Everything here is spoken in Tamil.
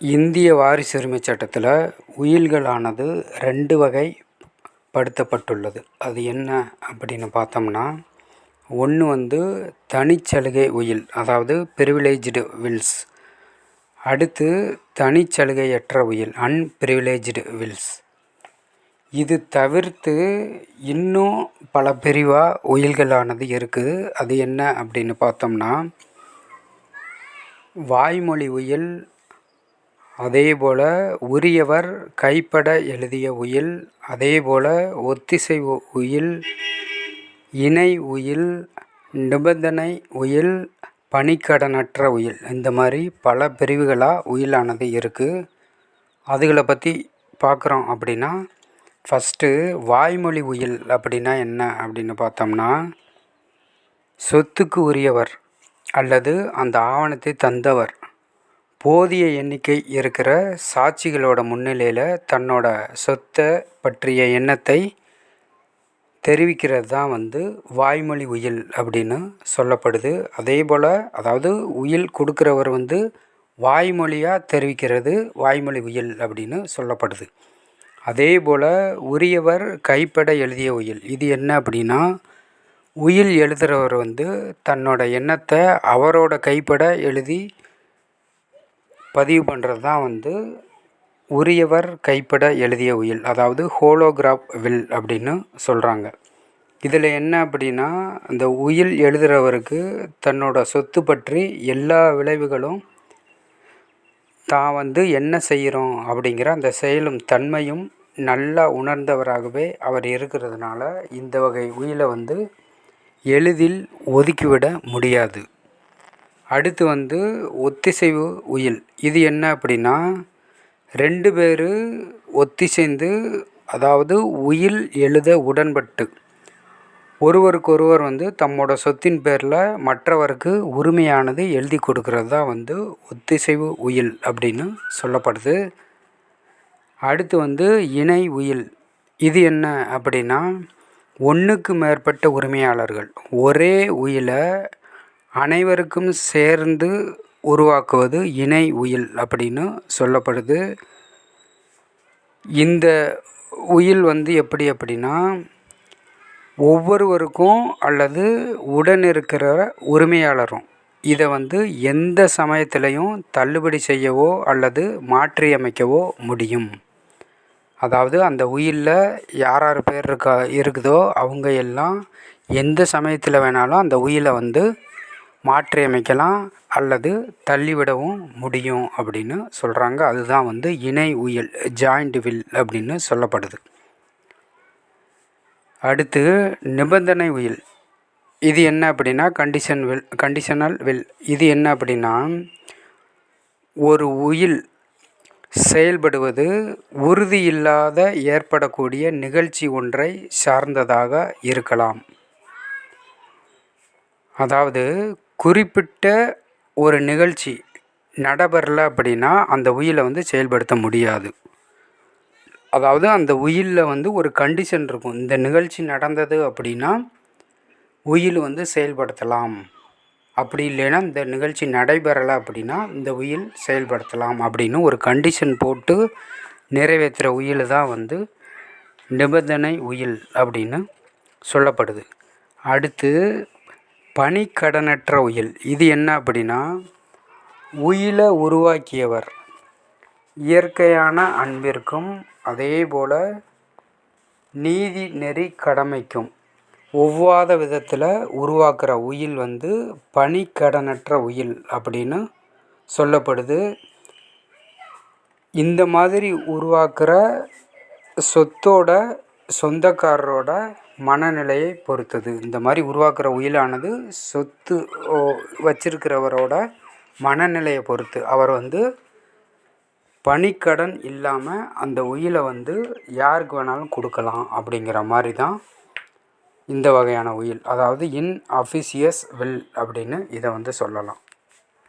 இந்திய வாரிசுரிமை சட்டத்தில் உயில்களானது ரெண்டு வகைப்படுத்தப்பட்டுள்ளது அது என்ன அப்படின்னு பார்த்தோம்னா ஒன்று வந்து தனிச்சலுகை உயில் அதாவது ப்ரிவிலேஜ்டு வில்ஸ் அடுத்து தனிச்சலுகையற்ற உயில் அன்ப்ரிவிலேஜ்டு வில்ஸ் இது தவிர்த்து இன்னும் பல பிரிவாக உயில்களானது இருக்குது. அது என்ன அப்படின்னு பார்த்தோம்னா வாய்மொழி உயில் அதேபோல் உரியவர் கைப்பட எழுதிய உயில் அதேபோல் ஒத்திசை உயில் இணை உயில் நிபந்தனை உயில் பணிக்கடனற்ற உயில். இந்த மாதிரி பல பிரிவுகளாக உயிலானது இருக்குது அதுகளை பற்றி பார்க்குறோம் அப்படின்னா ஃபஸ்ட்டு வாய்மொழி உயில் அப்படின்னா என்ன அப்படின்னு பார்த்தோம்னா சொத்துக்கு உரியவர் அல்லது அந்த ஆவணத்தை தந்தவர் போதிய எண்ணிக்கை இருக்கிற சாட்சிகளோட முன்னிலையில் தன்னோட சொத்தை பற்றிய எண்ணத்தை தெரிவிக்கிறது தான் வந்து வாய்மொழி உயில் அப்படின்னு சொல்லப்படுது. அதே போல் அதாவது உயில் கொடுக்குறவர் வந்து வாய்மொழியாக தெரிவிக்கிறது வாய்மொழி உயில் அப்படின்னு சொல்லப்படுது. அதே போல் உரியவர் கைப்பட எழுதிய உயில். இது என்ன அப்படின்னா உயில் எழுதுகிறவர் வந்து தன்னோட எண்ணத்தை அவரோட கைப்பட எழுதி பதிவு பண்ணுறது தான் வந்து உரியவர் கைப்பட எழுதிய உயில். அதாவது ஹோலோகிராஃப் வில் அப்படின்னு சொல்கிறாங்க இதில் என்ன அப்படின்னா அந்த உயில் எழுதுகிறவருக்கு தன்னோட சொத்து பற்றி எல்லா விளைவுகளும் தான் வந்து என்ன செய்கிறோம் அப்படிங்கிற அந்த செயலும் தன்மையும் நல்லா உணர்ந்தவராகவே அவர் இருக்கிறதுனால இந்த வகை உயிலை வந்து எளிதில் ஒதுக்கிவிட முடியாது. அடுத்து வந்து ஒத்திசைவு உயில். இது என்ன அப்படின்னா ரெண்டு பேர் ஒத்திசைந்து அதாவது உயில் எழுத உடன்பட்டு. ஒருவருக்கொருவர் வந்து தம்மோட சொத்தின் பேரில் மற்றவருக்கு உரிமையானது எழுதி கொடுக்கறது தான் வந்து ஒத்திசைவு உயில் அப்படின்னு சொல்லப்படுது. அடுத்து வந்து இணை உயில். இது என்ன அப்படின்னா ஒன்றுக்கு மேற்பட்ட உரிமையாளர்கள் ஒரே உயிலை அனைவருக்கும் சேர்ந்து உருவாக்குவது இணை உயில் அப்படின்னு சொல்லப்படுது. இந்த உயில் வந்து எப்படி அப்படின்னா ஒவ்வொருவருக்கும் அல்லது உடன் இருக்கிற உரிமையாளரும் இதை வந்து எந்த சமயத்திலையும் தள்ளுபடி செய்யவோ அல்லது மாற்றியமைக்கவோ முடியும். அதாவது அந்த உயிலில் யார் யார் பேர் இருக்கா இருக்குதோ அவங்க எல்லாம் எந்த சமயத்தில் வேணாலும் அந்த உயிலை வந்து மாற்றியமைக்கலாம் அல்லது தள்ளிவிடவும் முடியும் அப்படின்னு சொல்கிறாங்க அதுதான் வந்து இணை உயில் ஜாயிண்ட் வில் அப்படின்னு சொல்லப்படுது. அடுத்து நிபந்தனை உயில். இது என்ன அப்படின்னா கண்டிஷன் வில் கண்டிஷனல் வில் இது என்ன அப்படின்னா ஒரு உயில் செயல்படுவது உறுதியில்லாத ஏற்படக்கூடிய நிகழ்ச்சி ஒன்றை சார்ந்ததாக இருக்கலாம். அதாவது குறிப்பிட்ட ஒரு நிகழ்ச்சி நடைபெறல அப்படின்னா அந்த உயிலை வந்து செயல்படுத்த முடியாது. அதாவது அந்த உயிலில் வந்து ஒரு கண்டிஷன் இருக்கும். இந்த நிகழ்ச்சி நடந்தது அப்படின்னா உயில் வந்து செயல்படுத்தலாம். அப்படி இல்லைன்னா இந்த நிகழ்ச்சி நடைபெறலை அப்படின்னா இந்த உயில் செயல்படுத்தலாம் அப்படின்னு ஒரு கண்டிஷன் போட்டு நிறைவேற்றுகிற உயில் தான் வந்து நிபந்தனை உயில் அப்படின்னு சொல்லப்படுது. அடுத்து பணிக்கடனற்ற உயில். இது என்ன அப்படின்னா உயிலை உருவாக்கியவர். இயற்கையான அன்பிற்கும் அதேபோல் நீதி நெறி கடமைக்கும். ஒவ்வாத விதத்தில் உருவாக்குற உயில் வந்து பணிக்கடனற்ற உயில் அப்படின்னு சொல்லப்படுது. இந்த மாதிரி உருவாக்குற சொத்தோட சொந்தக்காரரோட மனநிலையை பொறுத்தது. இந்த மாதிரி உருவாக்குற உயிலானது சொத்து வச்சிருக்கிறவரோட மனநிலையை பொறுத்து. அவர் வந்து பணிக்கடன் இல்லாமல் அந்த உயிலை வந்து யாருக்கு வேணாலும் கொடுக்கலாம் அப்படிங்கிற மாதிரி தான் இந்த வகையான உயில். அதாவது இன் அஃபிஷியஸ் வில் அப்படின்னு இதை வந்து சொல்லலாம்.